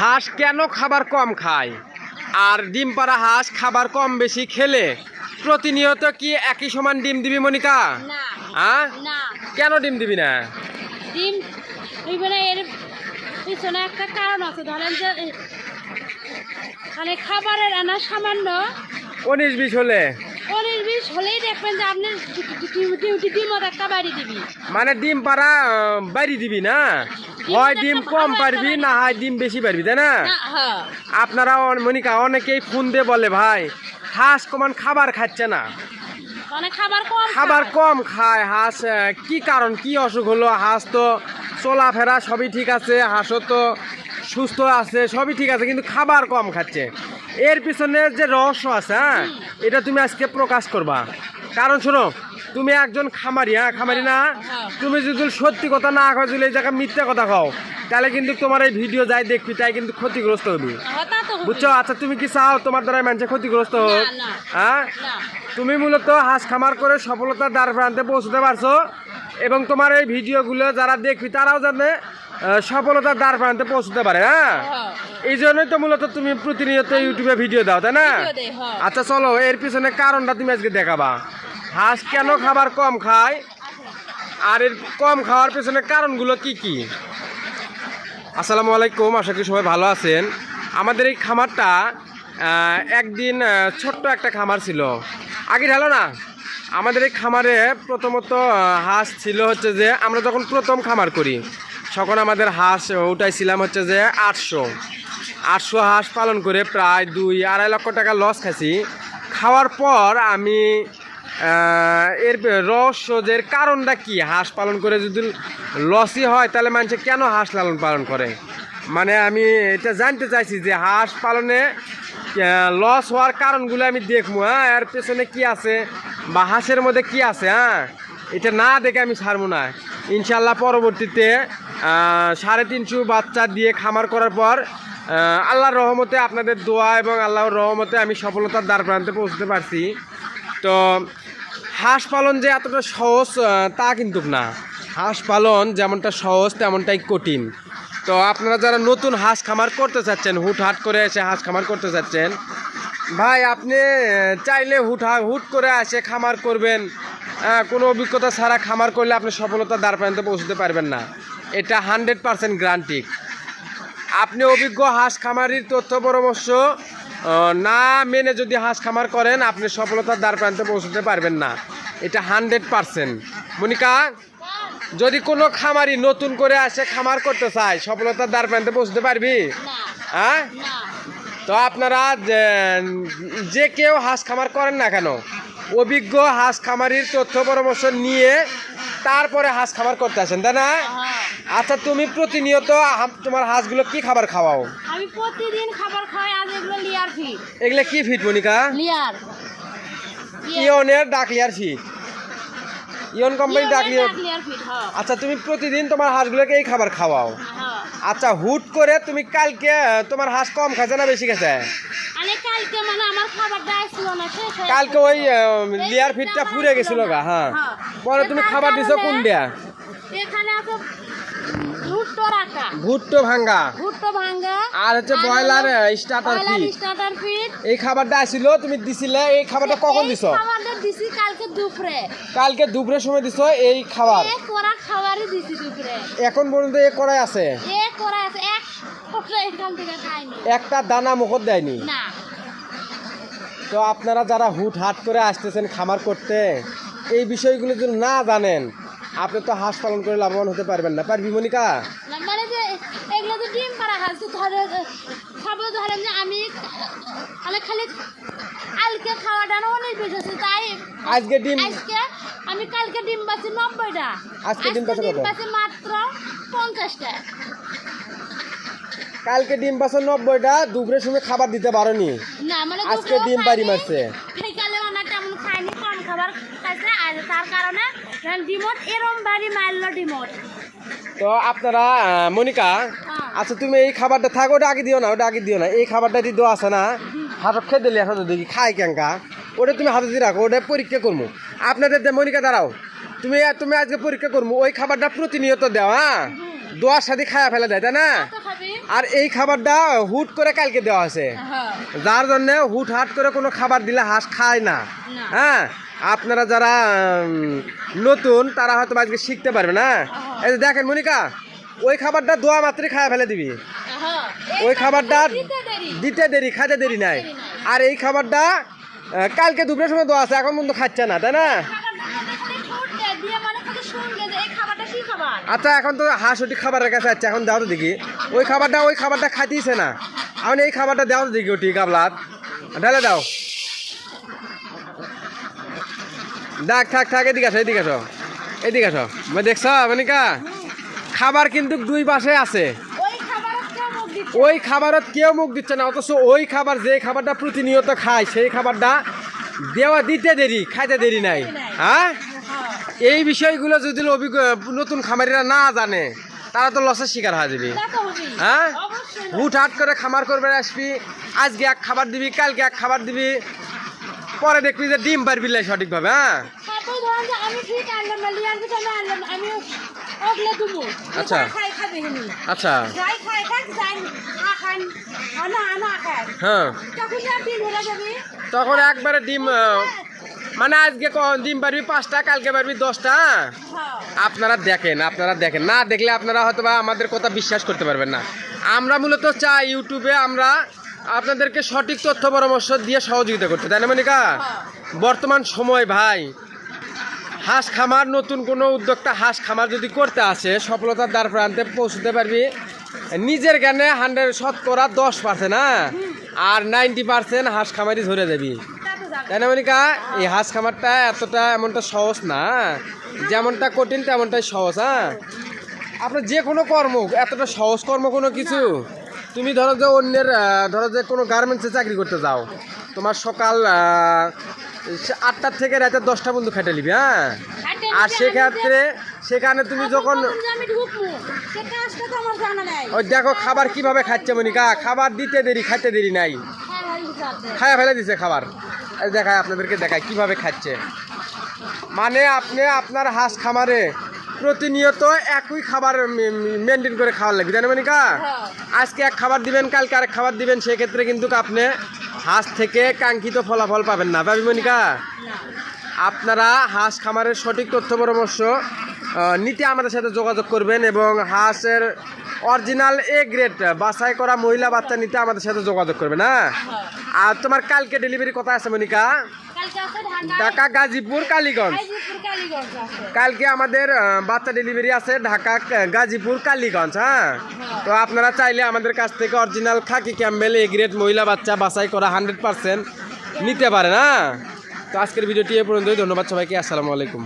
হাঁস কেন খাবার কম খায়? আর ডিম পাড়া হাঁস খাবার কম বেশি খেলে প্রতিনিয়ত কি একই সমান ডিম দিবি মনিকা? না। হ্যাঁ? কেন ডিম দিবি না? ডিম দিবে না এর পিছনে একটা কারণ আছে। ধরেন যে মানে খাবারের আনা সামান্য উনিশ বিশ হলে। উনিশ বিশ হলেই দেখবেন যে আপনি ডিমত একটা বাড়ি দিবি। মানে ডিম পাড়া বাড়ি দিবি না? হয় ডিম কম পারবি না হয় ডিম বেশি পারবি তাই না? হ্যাঁ। আপনারা মনিকা অনেকেই ফোন দিয়ে বলে ভাই হাঁস কমান খাবার খাচ্ছে না। মানে খাবার কম খায়। হাঁস কি কারণ কি অসুখ হলো? হাঁস তো চলাফেরা সবই ঠিক আছে হাঁসও তো সুস্থ আছে সবই ঠিক আছে কিন্তু খাবার কম খাচ্ছে। এর পিছনে যে রহস্য আছে হ্যাঁ এটা তুমি আজকে প্রকাশ করবা। কারণ শোনো তুমি একজন খামারি হ্যাঁ খামারি না। তুমি যদি সত্যি কথা না খাও যদি এই জায়গায় মিথ্যা কথা খাও তাহলে কিন্তু তোমার এই ভিডিও যাই দেখবি তাই কিন্তু ক্ষতিগ্রস্ত হবি হ্যাঁ। বুঝছ আচ্ছা তুমি কি চাও তোমার দ্বারা মানুষের ক্ষতিগ্রস্ত হোক। হ্যাঁ তুমি মূলত হাঁস খামার করে সফলতার দ্বার প্রান্তে পৌঁছতে পারছ এবং তোমার এই ভিডিওগুলো যারা দেখবি তারাও যাতে সফলতার দ্বার প্রান্তে পৌঁছতে পারে হ্যাঁ হ্যাঁ। এই জন্যই তো মূলত তুমি প্রতিনিয়ত ইউটিউবে ভিডিও দাও তাই না হ্যাঁ। আচ্ছা চলো এর পিছনে কারণটা তুমি আজকে দেখাবা হাঁস কেন খাবার কম খায়? আর এর কম খাওয়ার পেছনে কারণগুলো কি কি? আসসালামু আলাইকুম, আশা করি সবাই ভালো আছেন। আমাদের এই খামারটা একদিন ছোট্ট একটা খামার ছিল। আগে ঢালো না? আমাদের এই খামারে প্রথমত হাঁস ছিল হচ্ছে যে, আমরা যখন প্রথম খামার করি, তখন আমাদের হাঁস উঠাইছিলাম হচ্ছে যে আটশো। আটশো হাঁস পালন করে প্রায় দুই আড়াই লক্ষ টাকা লস খাইছি। খাওয়ার পর আমি এর রহস্য যে কারণটা কি? হাঁস পালন করে যদি লসই হয়, তাহলে মানুষে কেন হাঁস লালন পালন করে? মানে আমি এটা জানতে চাইছি যে হাঁস পালনে লস হওয়ার কারণগুলো আমি দেখব হ্যাঁ? এর পেছনে কি আছে? বা হাঁসের মধ্যে কি আছে হ্যাঁ? এটা না দেখে আমি ছাড়বো না। ইনশাল্লাহ পরবর্তীতে সাড়ে তিনশো বাচ্চা দিয়ে খামার করার পর আল্লাহর রহমতে আপনাদের দোয়া এবং আল্লাহর রহমতে আমি সফলতার দ্বার প্রান্তে পৌঁছতে পারছি। তো হাঁস পালন যে এতটা সহজ তা কিন্তু না। হাঁস পালন যেমনটা সহজ, তেমনটাই কঠিন। তো আপনারা যারা নতুন হাঁস খামার করতে চাচ্ছেন হুট হাট করে এসে হাঁস খামার করতে চাচ্ছেন, ভাই আপনি চাইলে হুট হা- হুট করে এসে খামার করবেন। কোনো অভিজ্ঞতা ছাড়া খামার করলে আপনি সফলতার দ্বার প্রান্তে পৌঁছতে পারবেন না। এটা হান্ড্রেড পারসেন্ট গ্রান্টিক আপনি অভিজ্ঞ হাঁস খামারির তথ্য পরামর্শ না মেনে যদি হাঁস খামার করেন আপনি সফলতার দ্বার প্রান্তে পৌঁছতে পারবেন না। এটা হান্ড্রেড পারসেন্ট। মনিকা যদি কোনো খামারি নতুন করে আসে খামার করতে চায় সফলতার দ্বার প্রান্তে পৌঁছতে পারবি? হ্যাঁ? তো আপনারা যে- যে কেউ হাঁস খামার করেন না কেন অভিজ্ঞ হাঁস খামারির তথ্য পরামর্শ নিয়ে তারপরে হাঁস খাবার করতে আসেন তাই না? হ্যাঁ। আচ্ছা তুমি প্রতিনিয়ত তোমার হাঁসগুলো কি খাবার খাওয়াও? আমি প্রতিদিন খাবার খাই আজ এগুলো লিয়ার ফিট এগুলো কি ফিট মনিকা? লিয়ার। ইয়নের ডাকলিয়ার ফিট ইয়ন কোম্পানি ডাক লিয়ার ফিট হ্যাঁ। আচ্ছা তুমি প্রতিদিন তোমার হাঁসগুলোকে এই খাবার খাওয়াও? হ্যাঁ। আচ্ছা হুট করে তুমি কালকে তোমার হাঁস কম খাইছে না বেশি মানে কালকে মানে ওই লেয়ার ফিটটা পুড়ে গেছিল গা হ্যাঁ। হ্যাঁ। পরে তুমি খাবার দিছো কোন দিয়া এখানে আছে ভুট্টো রাখা। ভুট্টো ভাঙ্গা। ভুট্টো ভাঙ্গা। আর হচ্ছে broiler starter feed starter feed এই খাবারটা আসিল তুমি দিছিলে এই খাবারটা কখন দিছো? খাবারটা দিছি কালকে দুপুরে। কালকে দুপুরের সময় দিছো এই খাবার? এ করা খাবারই দিছি দুপুরে। এখন পর্যন্ত এ করাই আছে? এ করা আছে। এক ফোঁটা এখান থেকে খাইনি। একটা দানা মুখত দেয়নি? না। তো আপনারা যারা হুট হাট করে আসতেছেন খামার করতে এই বিষয়গুলো যদি না জানেন আপনি তো হাঁস পালন করে লাভবান হতে পারবেন না। পারবি মনিকা? মানে যে এগুলো তো ডিম পাড়া খাচ্ছে ধরে খাব ধরেন যে আমি মানে খালি কালকে খাওয়াটা অনেক বেশি আছে তাই আজকে ডিম আজকে আমি কালকে ডিম পাচ্ছি নব্বইটা। আজকে ডিম পাচ্ছে? পাচ্ছি মাত্র পঞ্চাশটা। কালকে ডিম পাচ্ছে নব্বইটা দুপুরের সময় খাবার দিতে পারোনি। না মানে আজকে ডিম বাড়ি মারছে। বিকালে অনেক তেমন খাইনি কম খাবার খাইছে। তার কারণে ডিমট এরম বাড়ি মারলো ডিমট। তো আপনারা মনিকা হ্যাঁ। আচ্ছা তুমি এই খাবারটা থাকো ওটা আগে দিও না ওটা আগে দিও না। এই খাবারটা দেওয়া আছে না হাতত খেয়ে দিলে এখন দেখি খাই কেঙ্কা। ওটা তুমি হাতে দিয়ে রাখো ওটা পরীক্ষা করব আপনাদের মনিকা দাঁড়াও। তুমি তুমি আজকে পরীক্ষা করব ওই খাবারটা প্রতিনিয়ত দেওয়া হ্যাঁ? দোয়ার সাথে খায়া ফেলে দেয় তাই না? আর এই খাবারটা হুট করে কালকে দেওয়া আছে হ্যাঁ। যার জন্য হুট হাট করে কোনো খাবার দিলে হাঁস খায় না। হ্যাঁ? আপনারা যারা নতুন তারা হয়তো আজকে শিখতে পারবে না। এই যে দেখেন মনিকা ওই খাবারটা দোয়া মাত্রই খায় ফেলে দিবি। হ্যাঁ ওই খাবারটা দিতে দেরি। দিতে দেরি খাইতে দেরি নাই। আর এই খাবারটা কালকে দুপুরের সময় দেওয়া আছে এখন পর্যন্ত খাচ্ছে না তাই না? আচ্ছা এখন তো হাঁস ওটি খাবারের কাছে আছে এখন দাও তো দেখি। ওই খাবারটা ওই খাবারটা খাইতেইছে না। এখন এই খাবারটা দাও তো দেখি ওটি গাবলাত। ঢালে দাও। দেখ থাক থাক এদিকে আসো এদিকে আসো। এদিকে আসো। মানে দেখছ মনিকা? খাবার কিন্তু দুই পাশে আছে। ওই খাবার কেউ মুখ দিচ্ছে খাবারত কেউ মুখ দিচ্ছে না অথচ ওই খাবার যে খাবারটা প্রতিনিয়ত খায় সেই খাবারটা দেওয়া দিতে দেরি খাইতে দেরি নাই। হ্যাঁ? এই বিষয়গুলো যদি নতুন খামারিরা না জানে তারা তো লসের শিকার হয়ে যাবে। হ্যাঁ? অবশ্যই না। হুট হাট করে খামার করবে আসবি আজকে এক খাবার দিবি কালকে এক খাবার দিবি পরে দেখবি যে ডিম পারবি সঠিকভাবে হ্যাঁ? আচ্ছা। আচ্ছা। হ্যাঁ। তখন একবারে ডিম মানে আজকে ডিম পারবি পাঁচটা কালকে পারবি দশটা? হ্যাঁ? হ্যাঁ আপনারা দেখেন আপনারা দেখেন। না দেখলে আপনারা হয়তো বা আমাদের কথা বিশ্বাস করতে পারবেন না। আমরা মূলত চাই ইউটিউবে আমরা আপনাদেরকে সঠিক তথ্য পরামর্শ দিয়ে সহযোগিতা করতে তাই না মনিকা? বর্তমান সময় ভাই হাঁস খামার নতুন কোনো উদ্যোক্তা হাঁস খামার যদি করতে আসে সফলতার দ্বার প্রান্তে পৌঁছতে পারবি। নিজের জ্ঞানে হান্ড্রেড শতকরা দশ পার্সেন্ট হ্যাঁ? আর নাইনটি পার্সেন্ট হাঁস খামারই ধরে যাবে তাই না মনিকা এই হাঁস খামারটা এতটা এমনটা সহজ না। যেমনটা কঠিন তেমনটাই সহজ হ্যাঁ? আপনার যে কোনো কর্ম এতটা সহজ কর্ম কোনো কিছু? তুমি ধরো যে অন্যের ধরো যে কোনো গার্মেন্টসে চাকরি করতে যাও তোমার সকাল আটটার থেকে রাতে দশটা পর্যন্ত খেটে নিবি হ্যাঁ? আর সেক্ষেত্রে সেখানে তুমি যখন ওই দেখো খাবার কীভাবে খাচ্ছে মনিকা খাবার দিতে দেরি খাইতে দেরি নাই। হ্যাঁ বুঝাতে খায়া ফেলে দিছে খাবার। দেখায় আপনাদেরকে দেখায় কীভাবে খাচ্ছে। মানে আপনি আপনার হাঁস খামারে প্রতিনিয়ত একই খাবার মেনটেন করে খাওয়ার লাগবে তাই না মনিকা? হ্যাঁ। আজকে এক খাবার দিবেন কালকে আরেক খাবার দিবেন সেক্ষেত্রে কিন্তু আপনি হাঁস থেকে কাঙ্ক্ষিত ফলাফল পাবেন না। ভাবি মনিকা? আপনারা হাঁস খামারের সঠিক তথ্য পরামর্শ নিতে আমাদের সাথে যোগাযোগ করবেন এবং হাঁসের অরিজিনাল এ গ্রেড বাছাই করা মহিলা বাচ্চা নিতে আমাদের সাথে যোগাযোগ করবেন হ্যাঁ। আর তোমার কালকে ডেলিভারি কথা আছে মনিকা? ঢাকা। গাজীপুর কালীগঞ্জ? কালকে আমাদের বাচ্চা ডেলিভারি আছে ঢাকা গাজীপুর কালীগঞ্জ হ্যাঁ? তো আপনারা চাইলে আমাদের কাছ থেকে original khaki Campbell A grade মহিলা বাচ্চা বাছাই করা হান্ড্রেড পার্সেন্ট নিতে পারেন হ্যাঁ? তো আজকের ভিডিওটি এ পর্যন্তই। ধন্যবাদ সবাইকে। আসসালামু আলাইকুম।